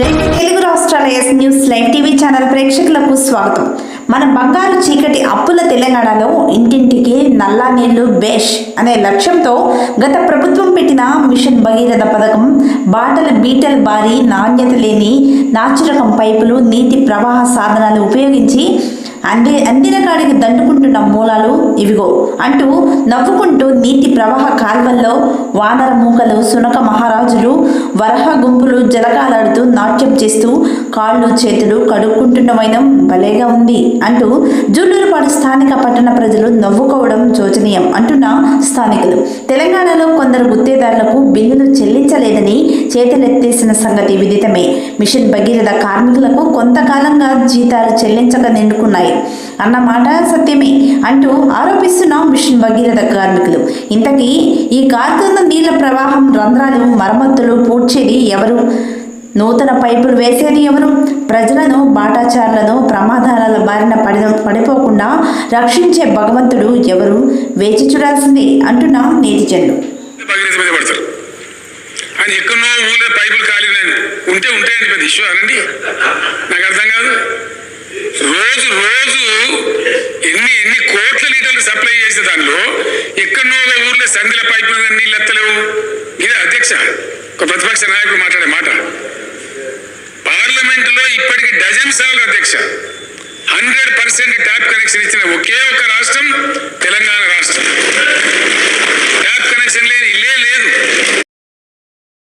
రెండు తెలుగు రాష్ట్రాల S news live TV channel ప్రేక్షకులకు స్వాగతం. మన బంగారు చీకటి అప్పుల తెలంగాణలో ఇంటింటికి నల్లా నీళ్ళు బేష్ అనే లక్ష్యంతో గత ప్రభుత్వం పెట్టిన మిషన్ భగీరథ పథకం బాటల బీటల్ బారి నాణ్యత లేని నాచురకం పైపులు నీటి ప్రవాహ సాధనాలు ఉపయోగించి అంది అందిన కాడికి దండుకుంటున్న మూలాలు ఇవిగో. అంటూ నవ్వుకుంటూ నీటి ప్రవాహ కాల్వల్లో వానర మూకలు సునక మహారాజులు వరహ గుంపులు జలకాలాడుతూ నాట్యం చేస్తూ కాళ్ళు చేతులు కడుక్కుంటున్న వైనం భలేగా ఉంది అంటూ జూలూరుపాడు స్థానిక పట్టణ ప్రజలు నవ్వుకోవడం శోచనీయం అంటున్న స్థానికులు. తెలంగాణలో కొందరు గుత్తేదారులకు బిల్లులు చెల్లించలేదని చేతులెత్తేసిన సంగతి విదితమే. మిషన్ భగీరథ కార్మికులకు కొంతకాలంగా జీతాలు చెల్లించక నిండుకున్నాయి అన్న మాట సత్యమే అంటూ ఆరోపిస్తున్న మిషన్ భగీరథ కార్మికులు. ఇంతకీ ఈ కారుతున్న నీళ్ళ ప్రవాహం రంధ్రాలు మరమ్మతులు పూడ్చేది ఎవరు? నూతన పైపులు వేసేది ఎవరు? ప్రజలను బాటాచారులను ప్రమాదాల బారిన పడి పడిపోకుండా రక్షించే భగవంతుడు ఎవరు? వేచి చూడాల్సిందే అంటున్న నేటిజన్లు ఆయన ఎక్కడో ఊళ్ళో పైపులు ఖాళీ ఉంటే ఉంటాయండి పెద్ద ఇష్యూ అనండి. నాకు ఎన్ని ఎన్ని కోట్ల లీటర్లు సప్లై చేసే దానిలో ఎక్కడో ఒక ఊర్లో సంధిల పైపు నీళ్ళు ఎత్తలేవు. ఇది అధ్యక్ష ఒక ప్రతిపక్ష నాయకుడు మాట్లాడే మాట. పార్లమెంటులో ఇప్పటికి డజన్ సార్లు అధ్యక్ష హండ్రెడ్ పర్సెంట్ ట్యాప్ కనెక్షన్ ఇచ్చిన ఒకే ఒక రాష్ట్రం తెలంగాణ రాష్ట్రం. ట్యాప్ కనెక్షన్ లేని ఇల్లే లేదు.